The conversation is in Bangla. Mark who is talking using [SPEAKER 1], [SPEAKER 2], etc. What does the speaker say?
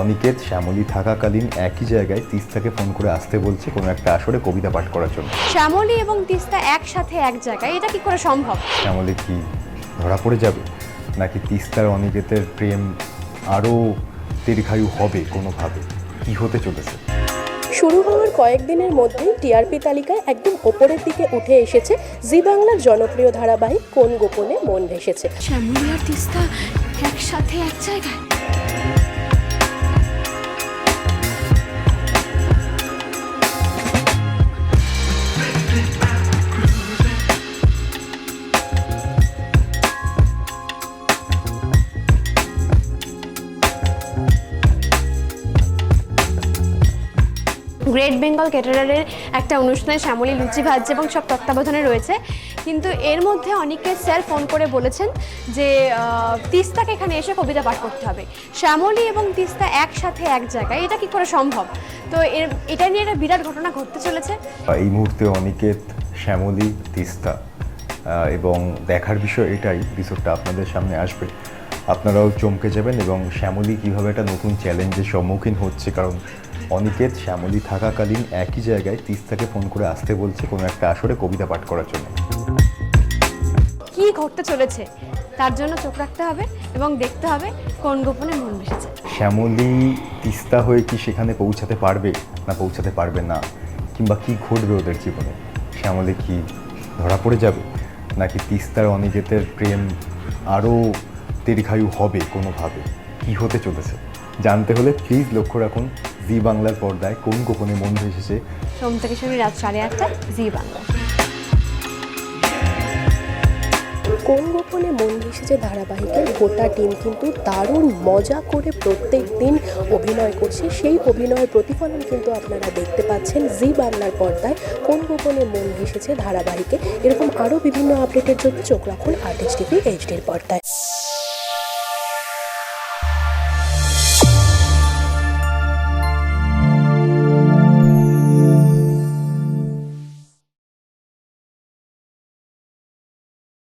[SPEAKER 1] অনিকেত শ্যামলী থাকাকালীন একই জায়গায় তিস্তাকে ফোন করে আসতে বলছে কোনো একটা আসরে কবিতা পাঠ করার জন্য।
[SPEAKER 2] শ্যামলী এবং তিস্তা একসাথে এক জায়গায় এটা কি করে সম্ভব?
[SPEAKER 1] শ্যামলী কি ধরা পড়ে যাবে? নাকি তিস্তার অনিকেতের প্রেম আরও দীর্ঘায়ু হবে কোনোভাবে? কি হতে চলেছে?
[SPEAKER 3] শুরু হওয়ার কয়েকদিনের মধ্যেই টিআরপি তালিকায় একদম ওপরের দিকে উঠে এসেছে জি বাংলার জনপ্রিয় ধারাবাহিক কোন গোপনে মন ভেসেছে।
[SPEAKER 2] শ্যামলী আর তিস্তা একসাথে এক জায়গায়? গ্রেট বেঙ্গল ক্যাটারারের একটা অনুষ্ঠানে শ্যামলী, লুচি ভাজছে এবং সব তত্ত্বাবধানে রয়েছে। কিন্তু এর মধ্যে অনেকে স্যার ফোন করে বলেছেন যে তিস্তাকে এখানে এসে কবিতা পাঠ করতে হবে। শ্যামলী এবং তিস্তা একসাথে এক জায়গায়, এটা কি করে সম্ভব? তো এর, এটা নিয়ে একটা বিরাট ঘটনা ঘটতে চলেছে।
[SPEAKER 1] এই মুহূর্তে অনিকেত, শ্যামলী, তিস্তা এবং দেখার বিষয় এটাই এপিসোডটা আপনাদের সামনে আসবে। আপনারাও চমকে যাবেন এবং শ্যামলী কীভাবে একটা নতুন চ্যালেঞ্জের সম্মুখীন হচ্ছে, কারণ অনিকেত শ্যামলী থাকাকালীন একই জায়গায় তিস্তাকে ফোন করে আসতে বলছে কোনো একটা আসরে কবিতা পাঠ করার জন্য।
[SPEAKER 2] কি ঘটতে চলেছে? তার জন্য চোখ রাখতে হবে এবং দেখতে হবে কোন গোপনে মন ভেসেছে
[SPEAKER 1] শ্যামলী তিস্তা হয়ে কি সেখানে পৌঁছাতে পারবে না পৌঁছাতে পারবে না? কিংবা কি ঘটবে ওদের জীবনে? শ্যামলী কি ধরা পড়ে যাবে? নাকি তিস্তার অনিকেতের প্রেম আরও দীর্ঘায়ু হবে কোনোভাবে? কি হতে চলেছে? জানতে হলে প্লিজ লক্ষ্য রাখুন জি বাংলার পর্দায় কোন গোপনে মন ভেসেছে?
[SPEAKER 2] সোম থেকে শনি রাত সাড়ে আটটা জি বাংলা।
[SPEAKER 3] কোন গোপনে মন ভেসেছে ধারাবাহিকের? গোটা টিম কিন্তু দারুণ মজা করে প্রত্যেক দিন অভিনয় করছে। সেই অভিনয়ের প্রতিফলন কিন্তু আপনারা দেখতে পাচ্ছেন জি বাংলার পর্দায়। কোন গোপনে মন ভেসেছে ধারাবাহিকে? এরকম আরও বিভিন্ন আপডেটের জন্য চোখ রাখুন আর্টিস্ট টিভি এইচডির পর্দায়।